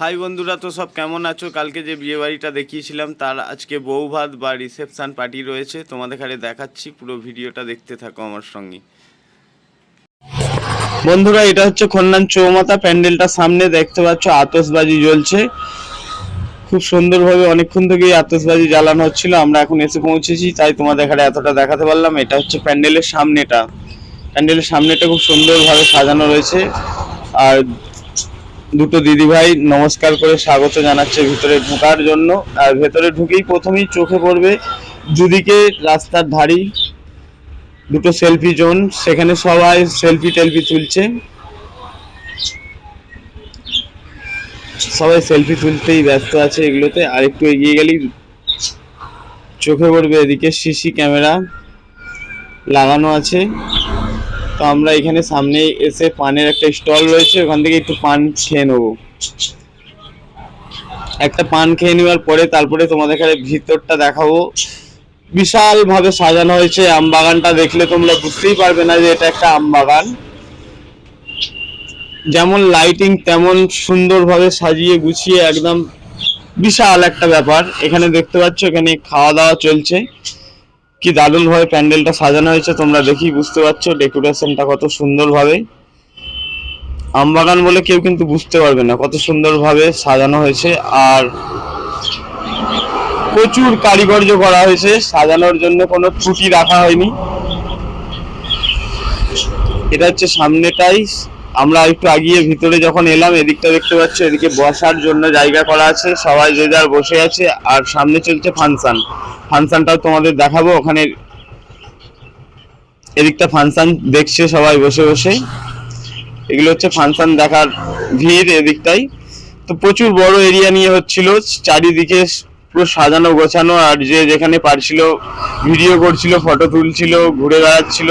High বন্ধুরা, তো সব কেমন আছো? কালকে যে বিয়ে বাড়িটা দেখিয়েছিলাম, তার আজকে বউ ভাত বা রিসেপশন পার্টি রয়েছে। তোমাদের খালি দেখাচ্ছি, পুরো ভিডিওটা দেখতে থাকো আমার সঙ্গে। বন্ধুরা, এটা হচ্ছে খন্নান চৌমাথা প্যান্ডেলটার সামনে দেখতে পাচ্ছ আতসবাজি জ্বলছে। খুব সুন্দরভাবে অনেকক্ষণ থেকেই আতশবাজি জ্বালানো হচ্ছিল, আমরা এখন এসে পৌঁছেছি, তাই তোমাদের এখানে এতটা দেখাতে পারলাম। এটা হচ্ছে প্যান্ডেলের সামনেটা। প্যান্ডেলের সামনেটা খুব সুন্দরভাবে সাজানো রয়েছে। আর দুটো দিদিভাই নমস্কার করে স্বাগত জানাচ্ছে ভিতরে ঢোকার জন্য। আর ভেতরে ঢুকেই প্রথমেই চোখে পড়বে দুদিকে রাস্তার ধারি দুটো সেলফি জোন, সেখানে সবাই সেলফি টেলফি তুলছে। সবাই সেলফি তুলতেই ব্যস্ত আছে এগুলোতে, আর একটু এগিয়ে গেলেই চোখে পড়বে এদিকে সিসি ক্যামেরা লাগানো আছে। তো আমরা এখানে সামনে এসে পানের একটা স্টল রয়েছে, ওখান থেকে একটু পান খেয়ে নেব। একটা পান খেয়ে নেওয়ার পরে তারপরে তোমাদের এখানে ভিতরটা দেখাবো। বিশাল ভাবে সাজানো হয়েছে আম বাগানটা, দেখলে তোমরা বুঝতেই পারবে না যে এটা একটা আম বাগান। যেমন লাইটিং তেমন সুন্দরভাবে সাজিয়ে গুছিয়ে একদম বিশাল একটা ব্যাপার। এখানে দেখতে পাচ্ছ, এখানে খাওয়া দাওয়া চলছে। কি দারুণ ভাবে প্যান্ডেলটা সাজানো হয়েছে তোমরা দেখি বুঝতে পারছ, ডেকোরেশনটা কত সুন্দর ভাবে আমবাগান বলে কেউ কিন্তু বুঝতে পারবে না কত সুন্দর ভাবে সাজানো হয়েছে আর প্রচুর কারিগর্য করা হয়েছে, সাজানোর জন্য কোনো ত্রুটি রাখা হয়নি। এটা হচ্ছে সামনেটাই আমরা একটু আগিয়ে ভিতরে যখন এলাম, এদিকটা দেখতে পাচ্ছি, এদিকে বসার জন্য জায়গা করা আছে। সবাই যে যার বসে আছে, আর সামনে চলছে ফাংশন। ফাংশনটাও তোমাদের দেখাবো, ওখানে এদিকটা ফাংশন দেখছে সবাই বসে বসে। এগুলো হচ্ছে ফাংশন দেখার ভিড় এদিকটাই। তো প্রচুর বড় এরিয়া নিয়ে হচ্ছিল, চারিদিকে পুরো সাজানো গোছানো, আর যে যেখানে পারছিল, ভিডিও করছিল, ফটো তুলছিল, ঘুরে বেড়াচ্ছিল।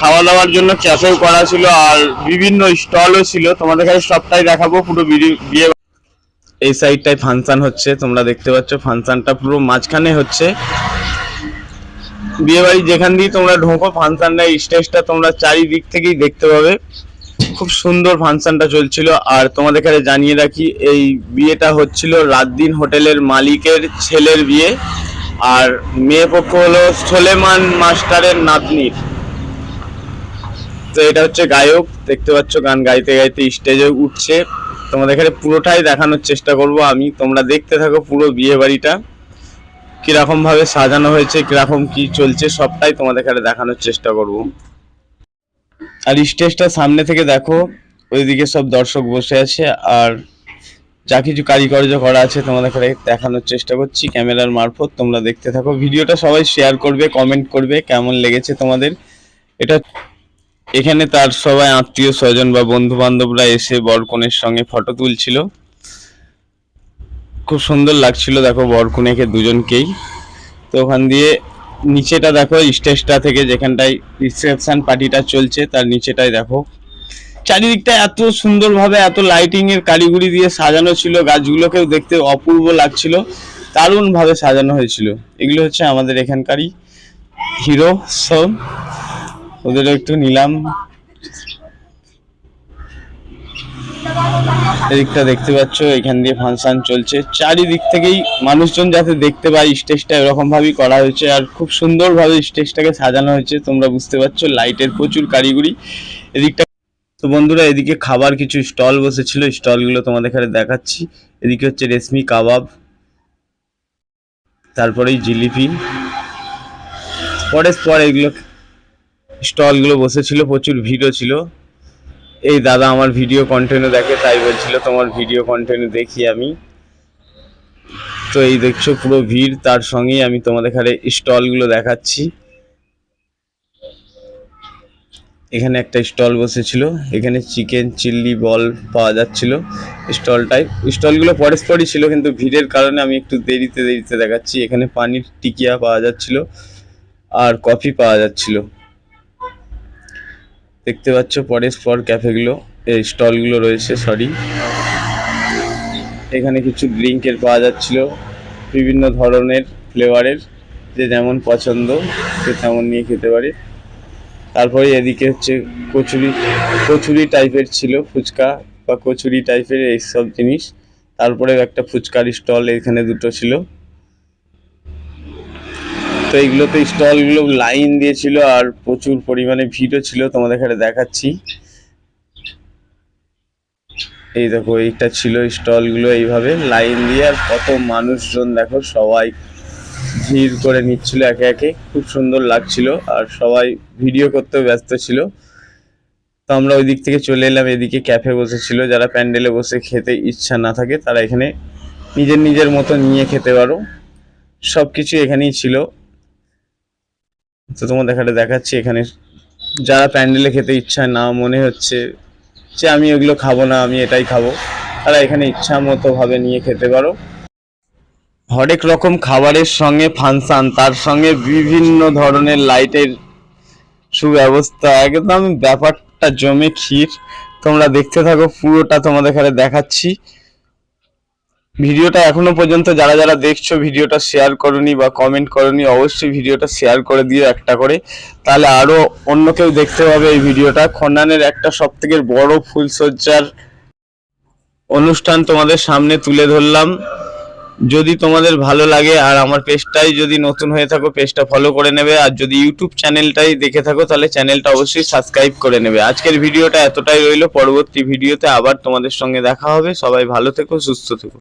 খাওয়া দাওয়ার জন্য ক্যাফেও করা ছিল আর বিভিন্ন স্টলও ছিল। তোমাদের কাছে সবটাই দেখাবো, পুরো বিয়ে এই সাইডটায় ফাংশন হচ্ছে, তোমরা দেখতে পাচ্ছ, ফাংশনটা পুরো মাঝখানে হচ্ছে। বিয়ে বাড়ি যেখান দিয়ে তোমরা ঢোকো, ফাংশনটা স্টেজটা তোমরা চারিদিক থেকেই দেখতে পাবে। খুব সুন্দর ফাংশনটা চলছিল। আর তোমাদের কাছে জানিয়ে রাখি, এই বিয়েটা হচ্ছিল রাত দিন হোটেলের মালিকের ছেলের বিয়ে। আর মেয়ে পক্ষ হলো সোলেমান মাস্টারের নাতনির। তো এটা হচ্ছে গায়ক, দেখতে পাচ্ছ গান গাইতে গাইতে স্টেজে উঠছে। তোমাদের এখানে পুরোটাই দেখানোর চেষ্টা করব আমি। তোমরা দেখতে থাকো পুরো বিয়ে বাড়িটা কীরকম ভাবে সাজানো হয়েছে, কীরকম কি চলছে, সবটাই তোমাদের এখানে দেখানোর চেষ্টা করব। আর স্টেজটা সামনে থেকে দেখো, ওইদিকে সব দর্শক বসে আছে, আর যা কিছু কারিগর্য করা আছে তোমাদের এখানে দেখানোর চেষ্টা করছি, ক্যামেরার মারফত তোমরা দেখতে থাকো। ভিডিওটা সবাই শেয়ার করবে কমেন্ট করবে, কেমন লেগেছে তোমাদের। এটা এখানে তার সবাই আত্মীয় স্বজন বা বন্ধু বান্ধবরা এসে বরকনের সঙ্গে ফটো তুলছিল। খুব সুন্দর লাগছিল, দেখো বরকনেকে দুজনকেই। তো ওখান দিয়ে নিচেটা দেখো, স্টেজটা থেকে যেখানটায় রিসেপশন পার্টিটা চলছে, তার নিচেটাই দেখো। চারিদিকটা এত সুন্দরভাবে, এত লাইটিং এর কারিগরি দিয়ে সাজানো ছিল, গাছগুলোকেও দেখতে অপূর্ব লাগছিল দারুণ ভাবে সাজানো হয়েছিল। এগুলো হচ্ছে আমাদের এখানকারই হিরো সব ওদেরও একটু নিলাম। এদিকটা দেখতে পাচ্ছ, এখান দিয়ে ফাংশন চলছে। চারিদিক থেকেই মানুষজন যাতে দেখতে পায় স্টেজটা এরকম ভাবেই করা হয়েছে। আর খুব সুন্দরভাবে স্টেজটাকে সাজানো হয়েছে, তোমরা বুঝতে পারছ, লাইটের প্রচুর কারিগরি। এদিকটা তো বন্ধুরা, এদিকে খাবার কিছু স্টল বসেছিল স্টলগুলো তোমাদের এখানে দেখাচ্ছি। এদিকে হচ্ছে রেশমি কাবাব, তারপরেই জিলিপি। পরে পর এগুলো স্টলগুলো বসেছিল, প্রচুর ভিড়ও ছিল। এই দাদা আমার ভিডিও কন্টেন্ট দেখে, তাই বলছিল, তোমার ভিডিও কন্টেন্ট দেখি আমি। তো এই দেখছ পুরো ভিড়, তার সঙ্গেই আমি তোমাদের এখানে স্টলগুলো দেখাচ্ছি। এখানে একটা স্টল বসেছিল, এখানে চিকেন চিল্লি বল পাওয়া যাচ্ছিল স্টলটায়। স্টলগুলো পরস্পরই ছিল, কিন্তু ভিড়ের কারণে আমি একটু দেরিতে দেরিতে দেখাচ্ছি। এখানে পানির টিকিয়া পাওয়া যাচ্ছিল আর কফি পাওয়া যাচ্ছিল। দেখতে পাচ্ছ পরস্পর ক্যাফেগুলো এই স্টলগুলো রয়েছে সরি এখানে কিছু ড্রিঙ্কের পাওয়া যাচ্ছিল, বিভিন্ন ধরনের ফ্লেভারের যে যেমন পছন্দ, সে তেমন নিয়ে খেতে পারে। তারপরে এদিকে হচ্ছে কচুরি কচুরি টাইপের ছিল, ফুচকা বা কচুরি টাইপের এইসব জিনিস। তারপরে একটা ফুচকার স্টল এখানে দুটো ছিল। তো এইগুলোতে স্টলগুলো লাইন দিয়েছিল আর প্রচুর পরিমাণে ভিড়ও ছিল, তোমাদের এখানে দেখাচ্ছি। এই দেখো, এইটা ছিল স্টলগুলো এইভাবে লাইন দিয়ে, আর কত মানুষজন দেখো সবাই ভিড় করে নিচ্ছিল একে একে, খুব সুন্দর লাগছিল আর সবাই ভিডিও করতেও ব্যস্ত ছিল। তো আমরা ওই দিক থেকে চলে এলাম, এদিকে ক্যাফে বসেছিল, যারা প্যান্ডেলে বসে খেতে ইচ্ছা না থাকে তারা এখানে নিজের নিজের মতো নিয়ে খেতে পারো। সব কিছু এখানেই ছিল। তো তোমার দেখাটা দেখাচ্ছি, এখানে যারা প্যান্ডেলে খেতে ইচ্ছা না মনে হচ্ছে যে আমি ওগুলো খাব না, আমি এটাই খাব, তারা এখানে ইচ্ছা মতো ভাবে নিয়ে খেতে পারো। হরেক রকম খাবারের সঙ্গে ফাংশন তার সঙ্গে বিভিন্ন ধরনের লাইটের সুব্যবস্থা, একদম ব্যাপারটা জমে ক্ষীর। তোমরা দেখতে থাকো, পুরোটা তোমাদের এখানে দেখাচ্ছি। ভিডিওটা এখনও পর্যন্ত যারা যারা দেখছ, ভিডিওটা শেয়ার করনি বা কমেন্ট করনি, অবশ্যই ভিডিওটা শেয়ার করে দিও একটা করে। তাহলে আরও অন্য কেউ দেখতে পাবে এই ভিডিওটা। খন্ডানের একটা সব থেকে বড় ফুলসজ্জার অনুষ্ঠান তোমাদের সামনে তুলে ধরলাম। যদি তোমাদের ভালো লাগে, আর আমার পেজটাই যদি নতুন হয়ে থাকো, পেজটা ফলো করে নেবে। আর যদি ইউটিউব চ্যানেলটাই দেখে থাকো, তাহলে চ্যানেলটা অবশ্যই সাবস্ক্রাইব করে নেবে। আজকের ভিডিওটা এতটাই রইল। পরবর্তী ভিডিওতে আবার তোমাদের সঙ্গে দেখা হবে। সবাই ভালো থেকো, সুস্থ থেকো।